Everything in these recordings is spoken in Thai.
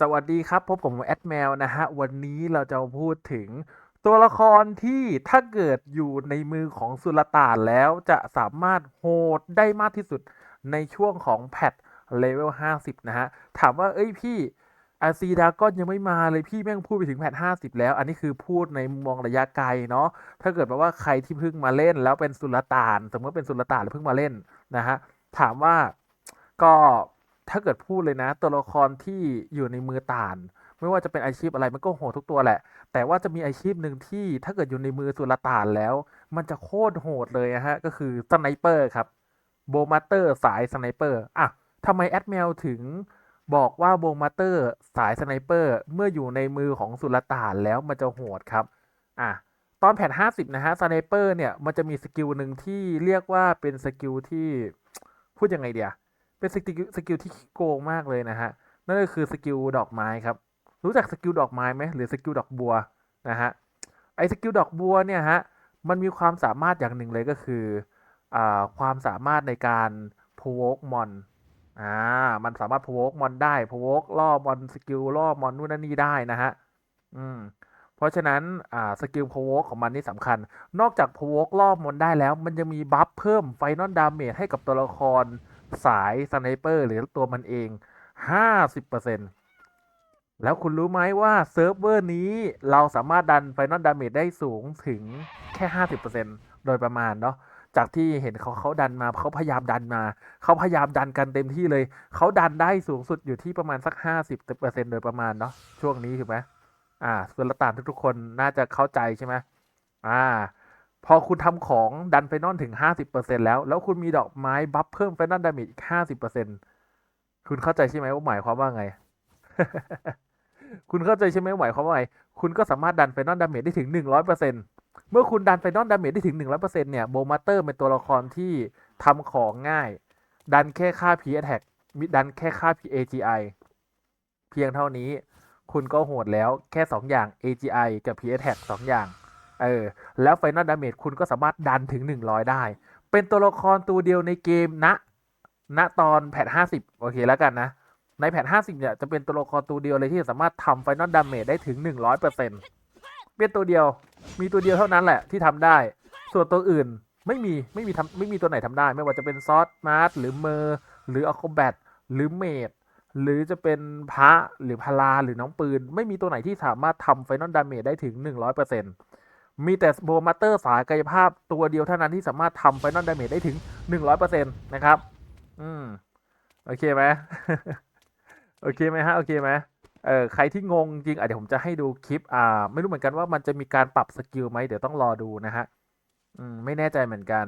สวัสดีครับพบผมแอดแมวนะฮะ วันนี้เราจะพูดถึง ตัวละครที่ถ้าเกิดอยู่ในมือของสุลต่านแล้วจะสามารถโหดได้มากที่สุดในช่วงของแพทเลเวล 50 นะฮะ ถามว่าเอ้ยพี่อาซีดากอนยังไม่มาเลยพี่แม่งพูดไปถึงแพท 50 แล้ว อันนี้คือพูดในมุมมองระยะไกลเนาะถ้าเกิดแบบว่าใครที่เพิ่งมาเล่น แล้วเป็นสุลต่าน สมมติว่าเป็นสุลต่านแล้วเพิ่งมาเล่นนะฮะถามว่าก็ ถ้าเกิดพูดเลยนะ ตัวละครที่อยู่ในมือต่าน ไม่ว่าจะเป็นอาชีพอะไรมันก็โหดทุกตัวแหละ แต่ว่าจะมีอาชีพหนึ่งที่ถ้าเกิดอยู่ในมือสุลต่านแล้ว มันจะโคตรโหดเลยนะฮะก็คือสไนเปอร์ครับโบมาเตอร์สายสไนเปอร์อะทำไมแอดเมลถึงบอกว่าโบมาเตอร์สายสไนเปอร์เมื่ออยู่ในมือของสุลต่านแล้วมันจะโหดครับอะตอนแผ่น50 นะฮะสไนเปอร์เนี่ยมันจะมีสกิลหนึ่งที่เรียกว่าเป็นสกิลที่พูดยังไงเดีย เป็นสกิลสกิลที่โกงมากเลยนะฮะนั่นก็คือสกิลดอกไม้ครับ รู้จักสกิลดอกไม้ไหมหรือสกิลดอกบัวนะฮะไอ้สกิลดอกบัวเนี่ยฮะมันมีความสามารถอย่างหนึ่งเลยก็คืออ่าความสามารถในการพวกมอนอ่ามันสามารถพวกมอนได้พวกล่อมอนสกิลล่อมอนนู่นนั่นนี่ได้นะฮะอืมเพราะฉะนั้นอ่าสกิลพวกของมันนี่สำคัญ นอกจากพวกล่อมอนได้แล้ว มันจะมีบัฟเพิ่มไฟนอลดาเมจให้กับตัวละคร สายสไนเปอร์หรือตัวมันเอง 50%แล้วคุณรู้ไหมว่าเซิร์ฟเวอร์นี้เราสามารถดันไฟนอลดาเมจได้สูงถึงแค่ 50%โดยประมาณเนาะจากที่เห็นเขาเขาดันมาเขาพยายามดันมา เขาพยายามดันกันเต็มที่เลย เขาดันได้สูงสุดอยู่ที่ประมาณสัก 50%โดยประมาณเนาะช่วงนี้ถูกไหมอ่าสุลต่านทุกๆคนน่าจะเข้าใจใช่ไหมอ่า พอคุณทำของดันไฟนอลถึง 50%แล้ว แล้วคุณมีดอกไม้บัฟเพิ่มไฟนอลดาเมจอีก 50%คุณเข้าใจใช่ไหมว่าหมายความว่าไง คุณเข้าใจใช่ไหมว่าหมายความว่าไง คุณก็สามารถดันไฟนอลดาเมจได้ถึง 100%เมื่อคุณดันไฟนอลดาเมจได้ถึง 100%เนี่ยโบมาเตอร์เป็นตัวละครที่ทำของง่าย ดันแค่ค่า P attack มิดันแค่ค่า P AGI เพียงเท่านี้ คุณก็โหดแล้วแค่ 2 อย่าง AGI กับ P attack 2 อย่าง เออแล้วไฟนอลดาเมจคุณก็สามารถดันถึง 100 ได้ เป็นตัวละครตัวเดียวในเกมณณตอนแพท50 โอเคแล้วกันนะ ในแพท50 เนี่ย จะเป็นตัวละครตัวเดียวเลยที่สามารถทำไฟนอลดาเมจได้ถึง 100%เป็นตัวเดียวมีตัวเดียวเท่านั้นแหละที่ทำได้ ส่วนตัวอื่นไม่มีไม่มีทำไม่มีตัวไหนทำได้ ไม่ว่าจะเป็นซอสมาร์หรือเมอร์หรืออะคอแบทหรือเมดหรือจะเป็นพระหรือพลาหรือน้องปืน ไม่มีตัวไหนที่สามารถทำไฟนอลดาเมจได้ถึง 100% มีแต่โบมาเตอร์สายกายภาพตัวเดียวเท่านั้นที่สามารถทำไฟนอลดาเมจได้ถึง 100%นะครับ อืม โอเคไหมโอเคไหมฮะ โอเคไหมเออใครที่งงจริงอะเดี๋ยวผมจะให้ดูคลิป อ่า ไม่รู้เหมือนกันว่ามันจะมีการปรับสกิลไหมเดี๋ยวต้องรอดูนะฮะ อืม ไม่แน่ใจเหมือนกัน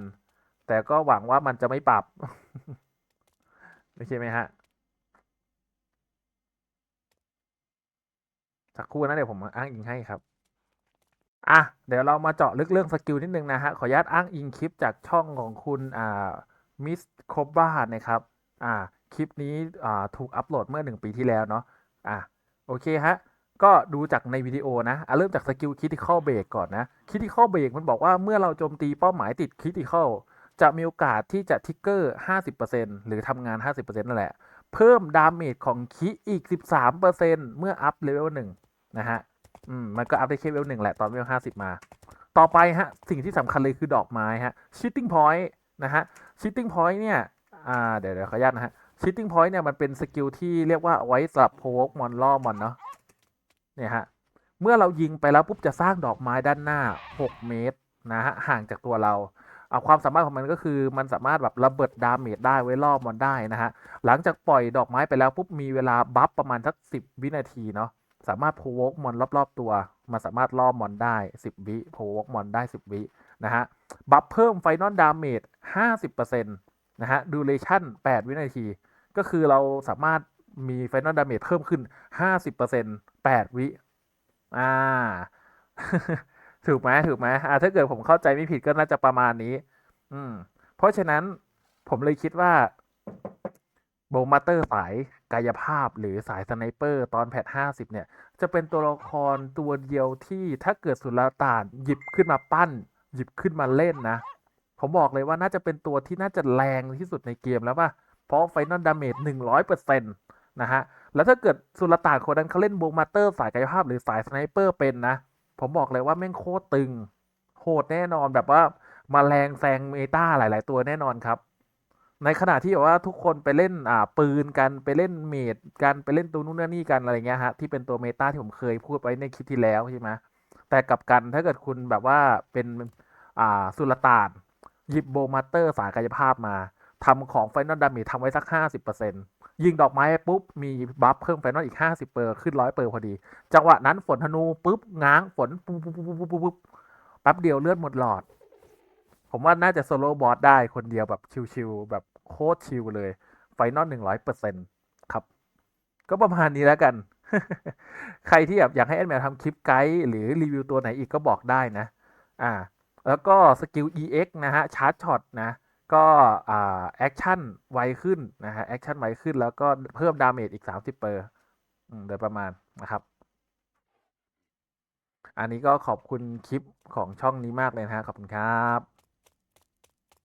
แต่ก็หวังว่ามันจะไม่ปรับ โอเคไหมฮะสักครู่นะเดี๋ยวผมอ้างอิงให้ครับ อะเดี๋ยวเรามาเจาะลึกเรื่องสกิลนิดนึงนะฮะ ขออนุญาตอ้างอิงคลิปจากช่องของคุณอ่ามิสโคบรานะครับ อ่า คลิปนี้อ่าถูกอัปโหลดเมื่อหนึ่งปีที่แล้วเนาะ อะโอเคฮะ ก็ดูจากในวิดีโอนะอะเริ่มจากสกิลคิติคอลเบรกก่อนนะคิติคอลเบรกมันบอกว่าเมื่อเราโจมตีเป้าหมายติดคิติคอลจะมีโอกาสที่จะทิกเกอร์ 50%หรือทำงาน 50%นั่นแหละ เพิ่มดาเมจของคิอีก 13%เมื่ออัพเลเวลหนึ่งนะฮะ อืมมันก็อัพได้แค่เวลหนึ่งแหละตอนเวลห้าสิบมา ต่อไปฮะ สิ่งที่สำคัญเลยคือดอกไม้ฮะ shitting point นะฮะ shitting point เนี่ยอ่าเดี๋ยวเดี๋ยวขออนุญาตนะฮะ shitting point เนี่ยมันเป็นสกิลที่เรียกว่าไว้สำหรับโพกมอนล่อมอนเนาะเนี่ยฮะเมื่อเรายิงไปแล้วปุ๊บจะสร้างดอกไม้ด้านหน้า 6 เมตรนะฮะห่างจากตัวเราเอาความสามารถของมันก็คือมันสามารถแบบระเบิดดาเมจได้ไว้ล่อมอนได้นะฮะหลังจากปล่อยดอกไม้ไปแล้วปุ๊บมีเวลาบัฟประมาณสักสิบวินาทีเนาะ สามารถโพวกมอนรอบๆตัว มันสามารถล่อมอนได้ 10 วิโพวกมอนได้ 10 วินะฮะ บัฟเพิ่มไฟนอลดาเมจ50%นะฮะดูเลชั่น 8 วินาที ก็คือเราสามารถมีไฟนอลดาเมจเพิ่มขึ้น 50% 8 วิอ่า ถูกไหมถูกไหมอ่าถ้าเกิดผมเข้าใจไม่ผิดก็น่าจะประมาณนี้ อืม เพราะฉะนั้นผมเลยคิดว่า โบมาเตอร์สายกายภาพหรือสายสไนเปอร์ตอนแพท50เนี่ย จะเป็นตัวละครตัวเดียวที่ถ้าเกิดสุลต่านหยิบขึ้นมาปั้น หยิบขึ้นมาเล่นนะ ผมบอกเลยว่าน่าจะเป็นตัวที่น่าจะแรงที่สุดในเกมแล้วป่ะ เพราะไฟนอลดาเมจ100%นต์นะฮะ แล้วถ้าเกิดสุลต่านคนนั้นเขาเล่นวงมาเตอร์สายกายภาพหรือสายสไนเปอร์เป็นนะ ผมบอกเลยว่าแม่งโคตรตึงโหดแน่นอนแบบว่ามาแรงแซงเมตาหลาย ๆ ตัวแน่นอนครับ ในขณะที่แบบว่าทุกคนไปเล่นอ่าปืนกันไปเล่นเมดกันไปเล่นตัวนู้นนี่กันอะไรเงี้ยฮะที่เป็นตัวเมตาที่ผมเคยพูดไว้ในคลิปที่แล้วใช่ไหมแต่กลับกันถ้าเกิดคุณแบบว่าเป็นอ่าสุลต่านหยิบโบมาสเตอร์สายกายภาพมาทำของไฟนอลดาเมจทำไว้สักห้าสิบเปอร์เซ็นยิงดอกไม้ปุ๊บ มีบัฟเพิ่มไฟนอลอีกห้าสิบเปอร์ขึ้นร้อยเปอร์พอดี จังหวะนั้นฝนธนูปุ๊บง้างฝนปุ๊บปุ๊บปุ๊บปุ๊บปุ๊บปุ๊บแป๊บเดียวเลือดหมดหลอด ผมว่าน่าจะโซโล่บอสได้คนเดียวแบบชิวๆแบบ โคตรชิลเลย ไฟนอลหนึ่งร้อยเปอร์เซ็นครับ ก็ประมาณนี้แล้วกัน ใครที่แบบอยากให้แอดแมวทำคลิปไกด์หรือรีวิวตัวไหนอีกก็บอกได้นะ อ่า แล้วก็สกิล EX นะฮะ ชาร์จช็อตนะ ก็อ่าแอคชั่นไวขึ้นนะฮะ แอคชั่นไวขึ้นแล้วก็เพิ่มดาเมจอีก30เปอร์อืมโดยประมาณนะครับอันนี้ก็ขอบคุณคลิปของช่องนี้มากเลยนะฮะขอบคุณครับ